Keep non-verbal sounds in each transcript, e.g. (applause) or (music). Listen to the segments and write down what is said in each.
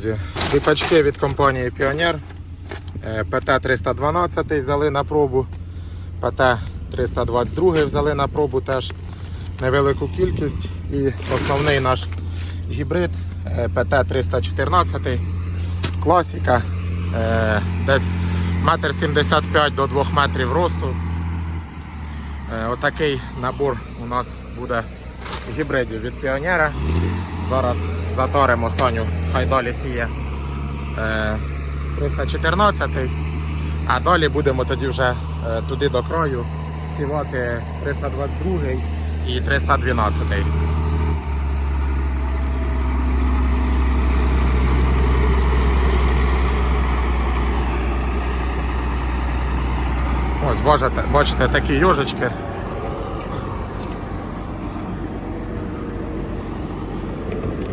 друзі, випачки від компанії Піонер. Е, ПТ-312 взяли на пробу. ПТ-322 взяли на пробу теж невелику кількість. І основний наш гібрид е, ПТ-314. Класіка. Е, Десь 1,75 м до 2 метрів росту. Отакий набор у нас буде гібридів від Піонера. Зараз заторимо Соню, хай далі сіє е, 314, а далі будемо тоді вже е, туди до краю сівати 322 і 312. Ось бачите, бачите такі йожички.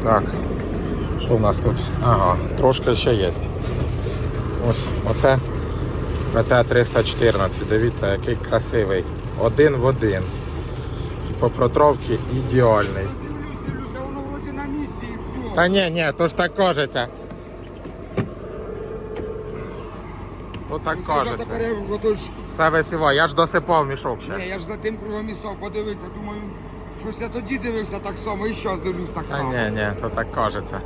Так, що в нас тут? Ага, трошки ще є. Ось, оце ПТ-314. Дивіться, який красивий. Один в один. І по протровці ідеальний. І. Та ні, ні, то ж так кажеться. То так кажеться. тепер я ото ж- Все висіває, я ж досипав мішок ще. Ні, я ж за тим кругом містов подивився, думаю, щось я тоді дивився так само і зараз дивлюсь так Та само. ні, ні, то так кажеться.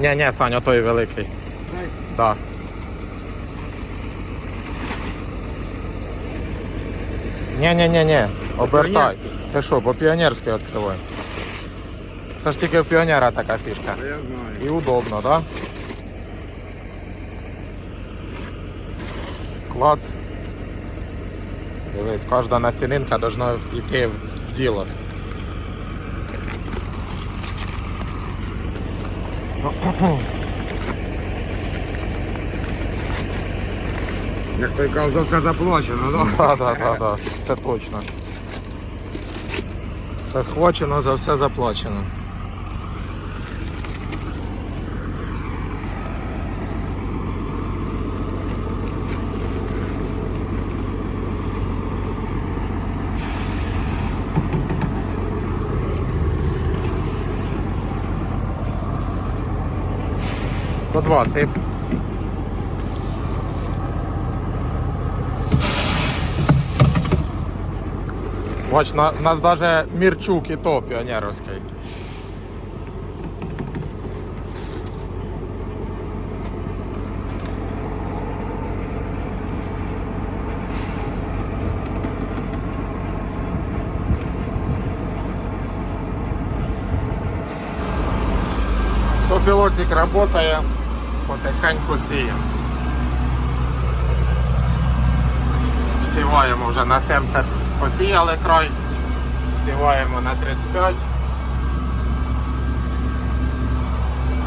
Ні, ні, Саня, той великий. Цей, Да. Ні-ні-ні-ні, обертай. Ти що, по піонерськи відкривай. Це ж тільки в піонера така фішка. я знаю. І удобно, да? Клац. Дивись, кожна насінинка должна йти в діло. Як той казав, за все заплачено, так? Так, так, так, так, це точно. Все схвачено, за все заплачено. По два сип. Бач, на, нас даже Мірчук і то піонерівський. Автопілотик працює, потихеньку сіємо. Всіваємо вже на 70 посіяли край, всіваємо на 35.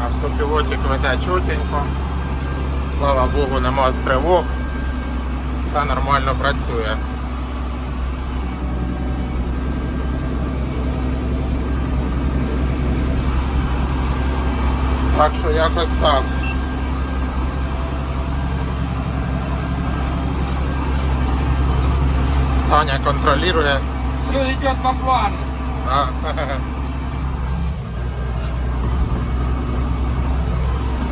Автопілотик веде чутенько. Слава Богу, нема тривог. Все нормально працює. Так що якось так. Саня контролює. Все йде по плану.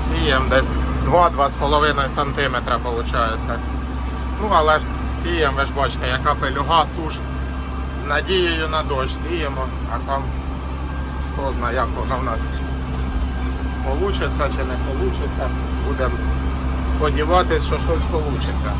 Сієм десь 2-2,5 см виходить. Ну, але ж сієм, ви ж бачите, яка пелюга суш. З надією на дощ сіємо, а там хто знає, як воно в нас получиться чи не получиться. Будемо сподіватися, що щось получиться.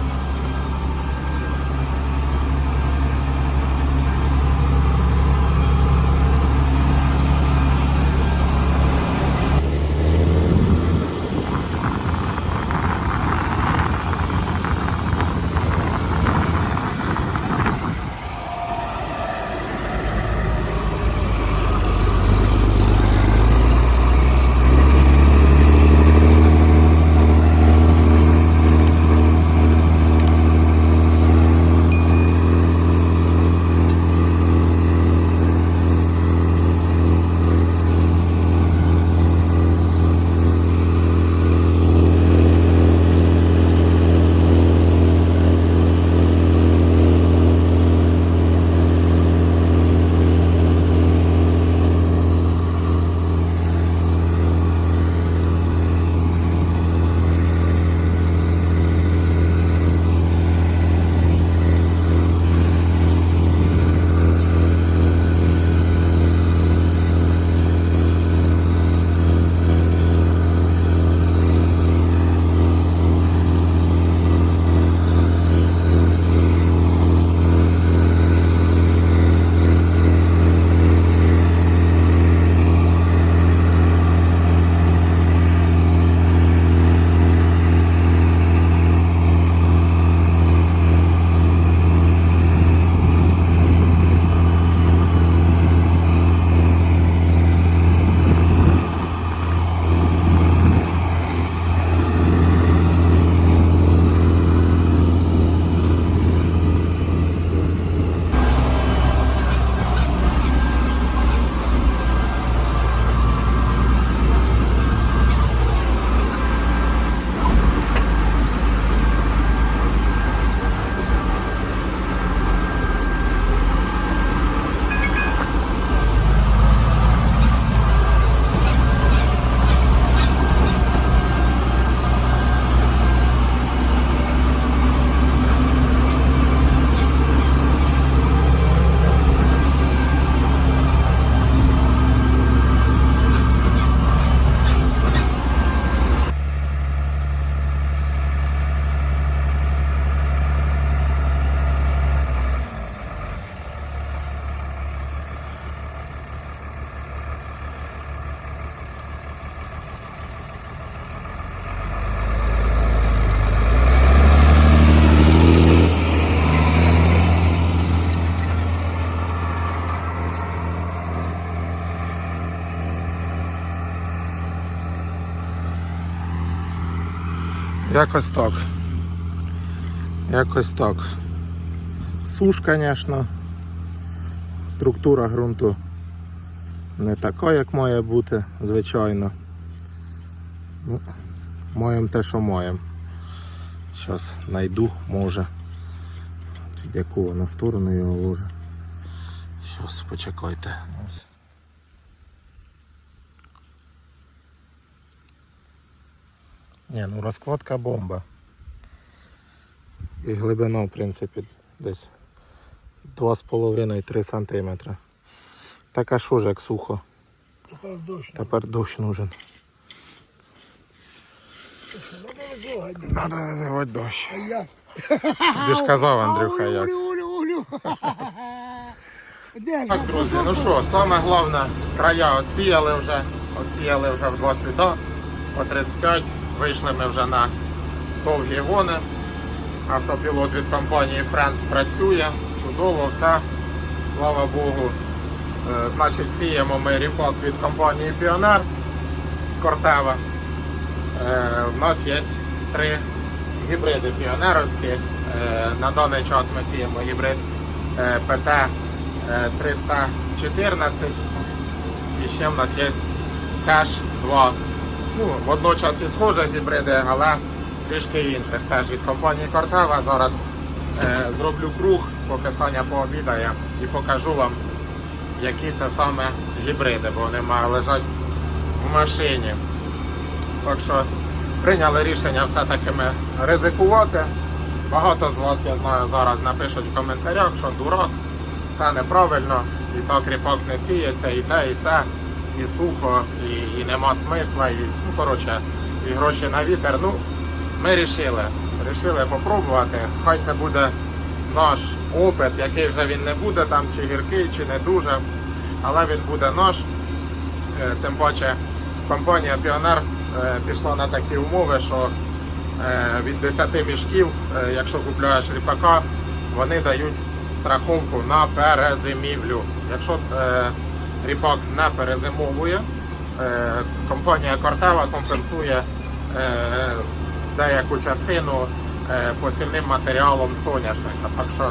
Якось так. Якось так. Суш, звісно. Структура ґрунту не така, як має бути, звичайно. Ну, маємо те, що маємо. Зараз знайду, може. Тут яку воно сторону його ложе. Зараз почекайте. Ось. Ні, ну розкладка бомба. І глибина, в принципі, десь 2,5-3 см. Так а що ж як сухо? Тепер дощ. Тепер дощ нужен. Надо визивати дощ. А я. Тобі ж казав, Андрюха, як. Так, друзі, ну що, саме головне, края оціяли вже, оціяли вже в два сліда по 35. Вийшли ми вже на довгі гони. Автопілот від компанії Friend працює, чудово, все. Слава Богу. Е, Значить, сіємо ми ріпак від компанії Піонер Кортева. Е, У нас є три гібриди піонеровські. Е, На даний час ми сіємо гібрид е, ПТ е, 314. І ще в нас є теж два. Ну, водночас і схожі гібриди, але трішки інших. Теж від компанії Кортева. Зараз е, зроблю круг, поки Саня пообідає, і покажу вам, які це саме гібриди, бо вони мають лежать в машині. Так що прийняли рішення все-таки ми ризикувати. Багато з вас, я знаю, зараз напишуть в коментарях, що дурак, все неправильно, і так ріпак не сіється, і те, і все, і сухо, і, і нема смисла, і, ну, коротше, і гроші на вітер. Ну, ми рішили, рішили попробувати. Хай це буде наш опит, який вже він не буде там, чи гіркий, чи не дуже, але він буде наш. Е, Тим паче компанія Піонер е, пішла на такі умови, що е, від 10 мішків, якщо купляєш ріпака, вони дають страховку на перезимівлю. Якщо ріпак не перезимовує, е, компанія Кортева компенсує е, деяку частину е, посівним матеріалом соняшника. Так що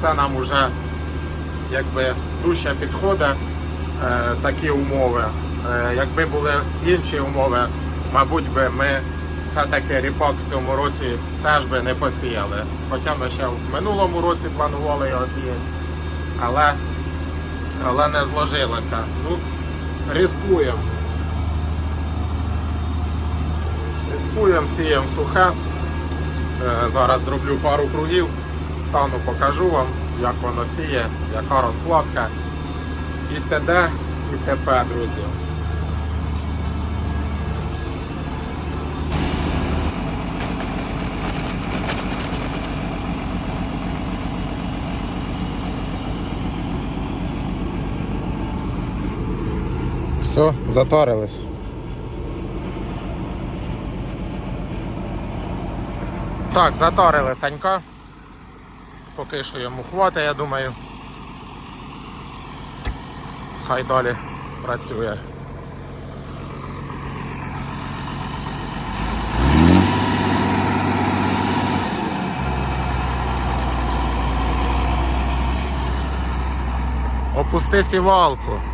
це нам вже якби дужче підходить такі умови. Якби були інші умови, мабуть би ми все-таки ріпак в цьому році теж би не посіяли. Хоча ми ще в минулому році планували його сіяти, але, але не зложилося. Ну, Рискуємо. Рискуємо, сіємо сухе. Е, Зараз зроблю пару кругів, стану, покажу вам, як воно сіє, яка розкладка. І т.д. і т.п., друзі. Все, затарились. Так, затарили Санька. Поки що йому хватить, я думаю. Хай далі працює. Опусти сівалку.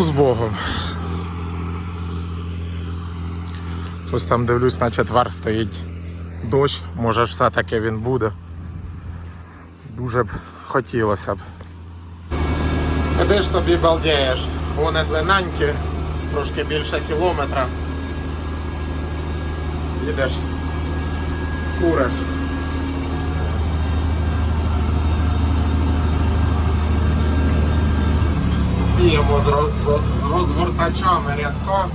Ну, з Богом. Ось там дивлюсь, на четвер стоїть дощ, може ж все-таки він буде. Дуже б хотілося б. Сидиш собі балдієш, вони длинненькі, трошки більше кілометра. Їдеш, куриш. Сіємо з, роз- з- з розгортачами рядка.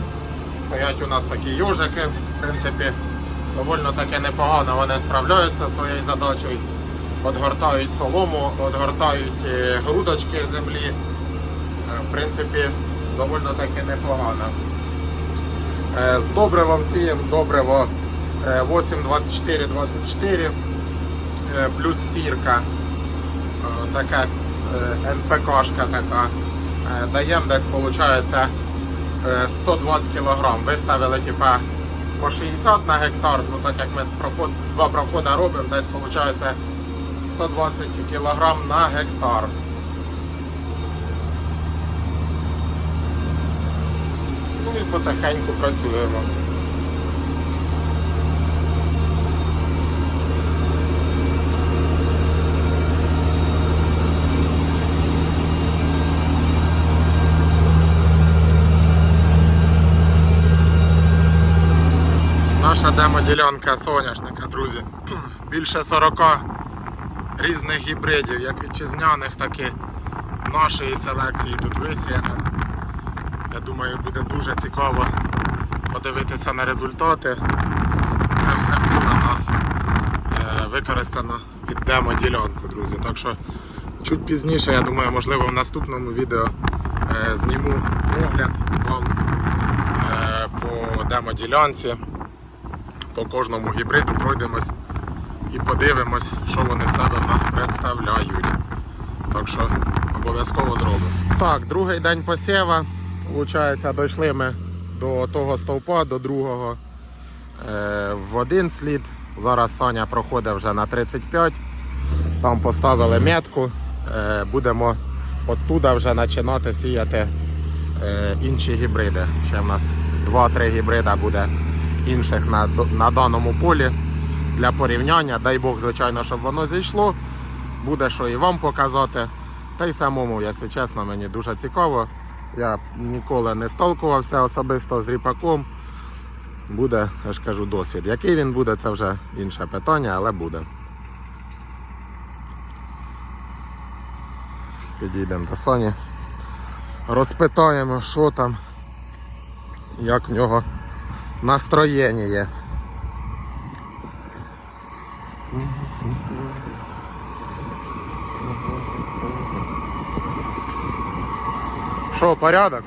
Стоять у нас такі йожики, в принципі, доволі таки непогано вони справляються зі своєю задачею. Отгортають солому, отгортають е, грудочки землі. Е, В принципі, доволі таки непогано. Е, З добривом сіємо добриво е, 8,24-24 е, плюс сірка. Така НПКшка така. Е, Даємо десь виходить 120 кг. Виставили типа по 60 на гектар, ну так як ми проход, два проходи робимо, десь виходить 120 кг на гектар. Ну і потихеньку працюємо. Наша демоділянка соняшника, друзі. (clears throat) Більше 40 різних гібридів, як вітчизняних, так і нашої селекції тут висіяно. Я думаю, буде дуже цікаво подивитися на результати. Це все було в нас е, використано під демо-ділянку, друзі. Так що чуть пізніше, я думаю, можливо в наступному відео е, зніму огляд вам е, по демо-ділянці. По кожному гібриду пройдемось і подивимось, що вони себе в нас представляють. Так що обов'язково зробимо. Так, другий день посєва. Получається, дійшли ми до того стовпа, до другого е, в один слід. Зараз Саня проходить вже на 35. Там поставили метку. Е, будемо оттуда вже починати сіяти е, інші гібриди. Ще в нас 2-3 гібрида буде інших на, на даному полі для порівняння. Дай Бог, звичайно, щоб воно зійшло. Буде що і вам показати. Та й самому, якщо чесно, мені дуже цікаво. Я ніколи не сталкувався особисто з ріпаком. Буде, я ж кажу, досвід. Який він буде, це вже інше питання, але буде. Підійдемо до Сані. Розпитаємо, що там, як в нього настроєння є. Що, порядок?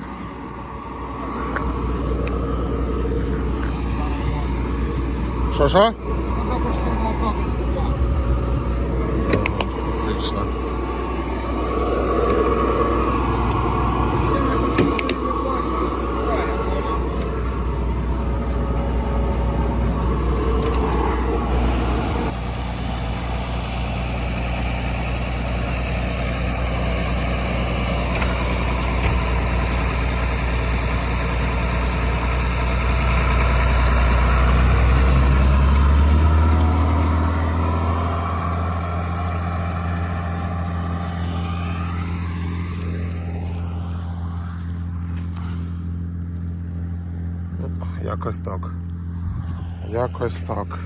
Що, що? Отлично. Якось так. Якось так.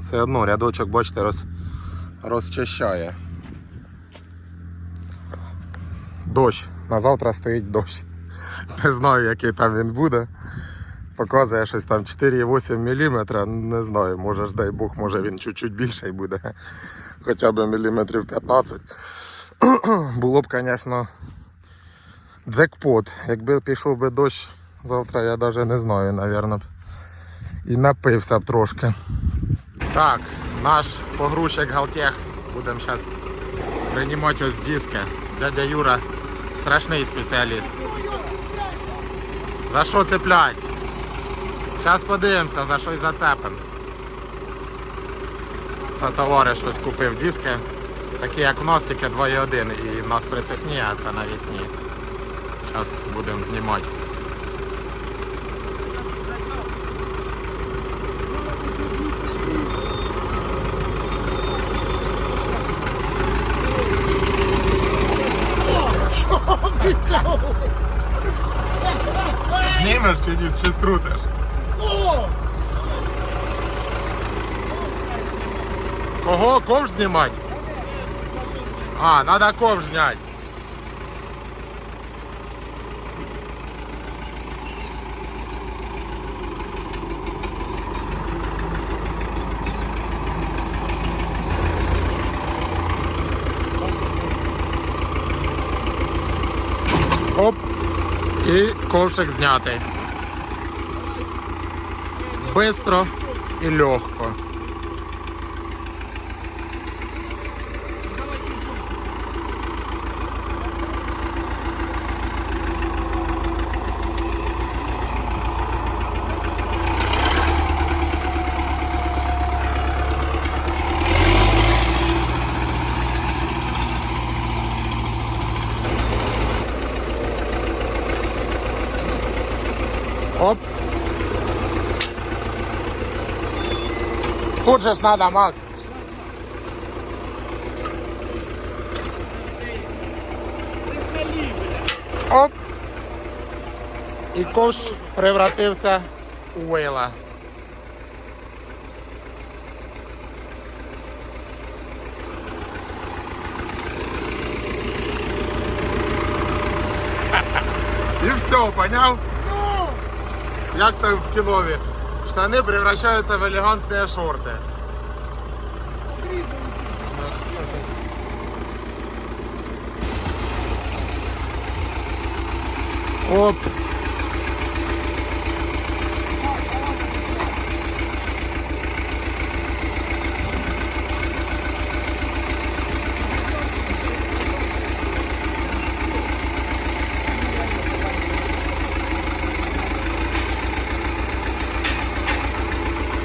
Все одно рядочок, бачите, роз, розчищає. Дощ. На завтра стоїть дощ. (laughs) Не знаю, який там він буде. Показує щось там 4,8 мм. Не знаю, може ж дай Бог, може він чуть-чуть більший буде. Хоча б міліметрів 15. (clears throat) Було б, звісно, джекпот. Якби пішов би дощ, завтра я навіть не знаю, напевно. І напився б трошки. Так, наш погрузчик Галтех. Будемо зараз приймати ось диски. Дядя Юра страшний спеціаліст. За що цеплять? Зараз подивимося, за щось зацепимо. Це товариш ось купив диски. Такі як в нас, тільки 2,1 і в нас прицепні, а це навісні. Зараз будемо знімати. Знімеш чи ні, чи скрутиш? Кого? Ковш знімати? А, треба ковш зняти. Оп. І ковшик знятий. Бистро і легко. Оп. Тут же ж надо, Макс. Оп. І ковш превратився у вейла. І все, поняв? Як то в кінові. Штани превращаються в елегантні шорти. Оп.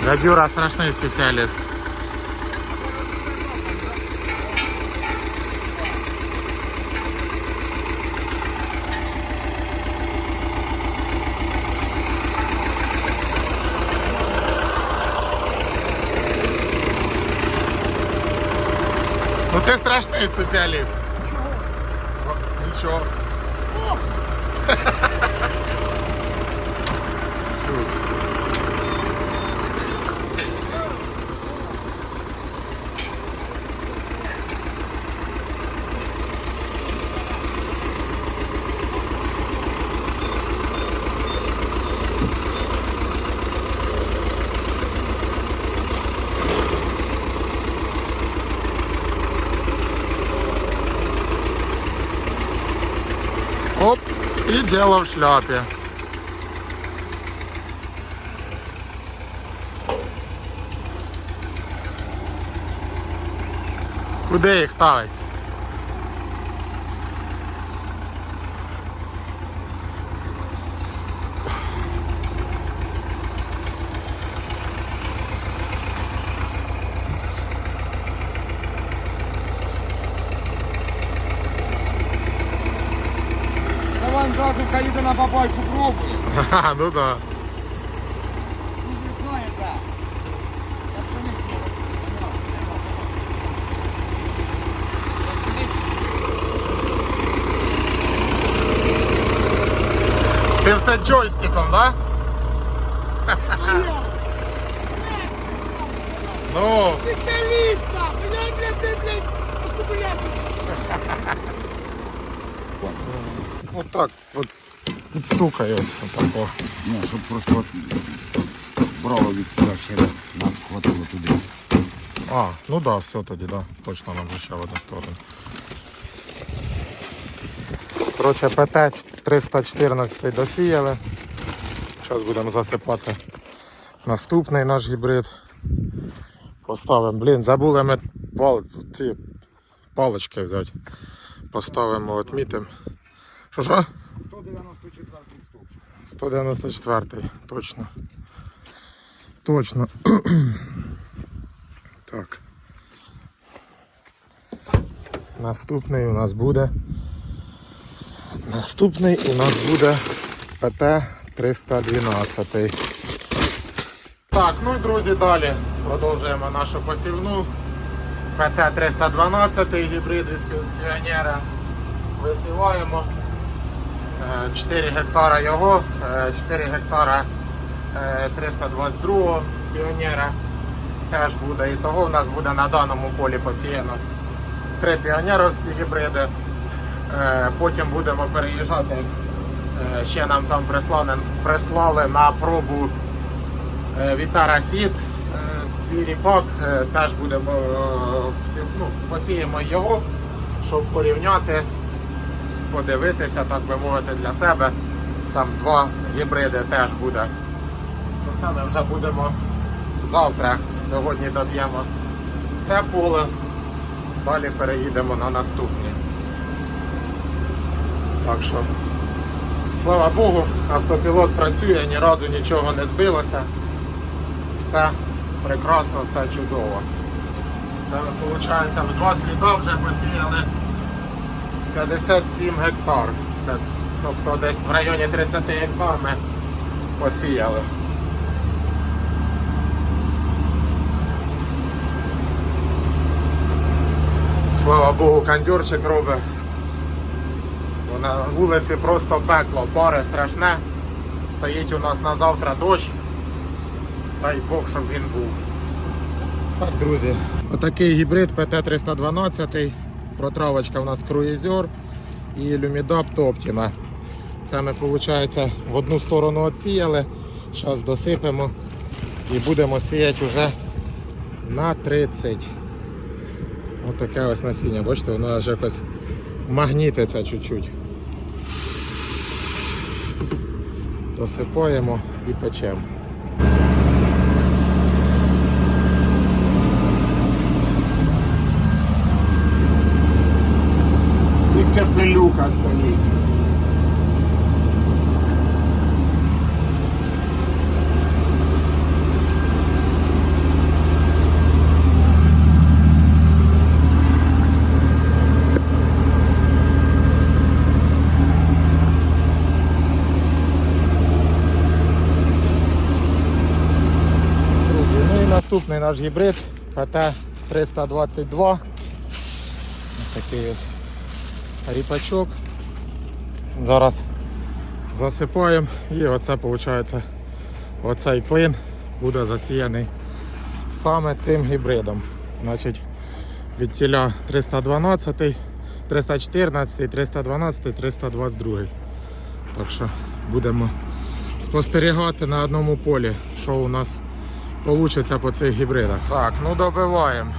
Дядюра страшний спеціаліст. Ну ти страшний спеціаліст. О, Нічого. Оп, і діло в шляпі. Куди їх ставить? Бабайку пробує. (laughs) Ха, ну да. Ти все джойстиком, да? (laughs) Ну, от так, от підстукає отако. Ні, щоб просто брало від себе ще нам хватило туди. А, ну да, все тоді, да. Точно нам ще в одну сторону. Коротше, ПТ 314 досіяли. Зараз будемо засипати наступний наш гібрид. Поставимо, блін, забули ми пал... ці палички взяти. Поставимо, відмітимо. Що що? 194 стовпчик. 194, точно. Точно. (clears throat) так. Наступний у нас буде. Наступний у нас буде ПТ 312. Так, ну і друзі, далі продовжуємо нашу посівну. ПТ 312 гібрид від піонера. Висіваємо. Е, 4 гектара його, е, 4 гектара е, 322 піонера теж буде. І того в нас буде на даному полі посіяно три піонеровські гібриди. Е, Потім будемо переїжджати. Е, Ще нам там прислали, прислали на пробу е, Вітара Сід е, свій ріпак. Е, Теж будемо е, ну, посіємо його, щоб порівняти подивитися, так би мовити, для себе, там два гібриди теж буде. Ну, це ми вже будемо завтра. Сьогодні доб'ємо це поле. Далі переїдемо на наступні. Так що, слава Богу, автопілот працює, ні разу нічого не збилося. Все прекрасно, все чудово. Це виходить в два сліда вже посіяли 57 гектар. Це, тобто десь в районі 30 гектар ми посіяли. Слава Богу, кондюрчик робить. Бо на вулиці просто пекло, пари страшне. Стоїть у нас на завтра дощ. Дай Бог, щоб він був. Так, друзі, отакий гібрид ПТ-312. Протравочка у нас круїзер і люмідап Топтіна. Це ми, виходить, в одну сторону відсіяли. Зараз досипемо і будемо сіяти вже на 30. Ось таке ось насіння, бачите, воно аж якось магнітиться чуть-чуть. Досипаємо і печемо. стоїть. Друзі, ну і наступний наш гібрид ПТ-322. Ось такий ось ріпачок. Зараз засипаємо і оце виходить оцей клин буде засіяний саме цим гібридом. Значить, від тіля 312, 314, 312, 322. Так що будемо спостерігати на одному полі, що у нас вийде по цих гібридах. Так, ну добиваємо.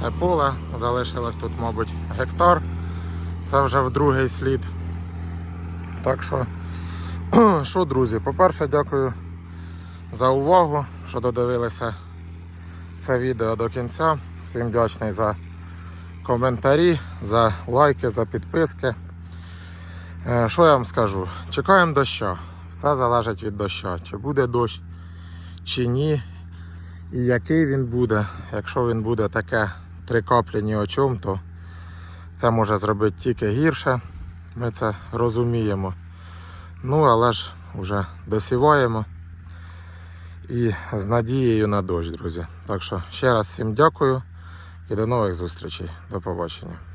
Це поле, залишилось тут, мабуть, гектар. Це вже в другий слід. Так що, (clears throat) що, друзі, по-перше, дякую за увагу, що додивилися це відео до кінця. Всім вдячний за коментарі, за лайки, за підписки. Е, Що я вам скажу? Чекаємо доща. Все залежить від доща. Чи буде дощ, чи ні. І який він буде. Якщо він буде таке три каплі ні о чому, то це може зробити тільки гірше. Ми це розуміємо. Ну, але ж вже досіваємо і з надією на дощ, друзі. Так що ще раз всім дякую і до нових зустрічей. До побачення.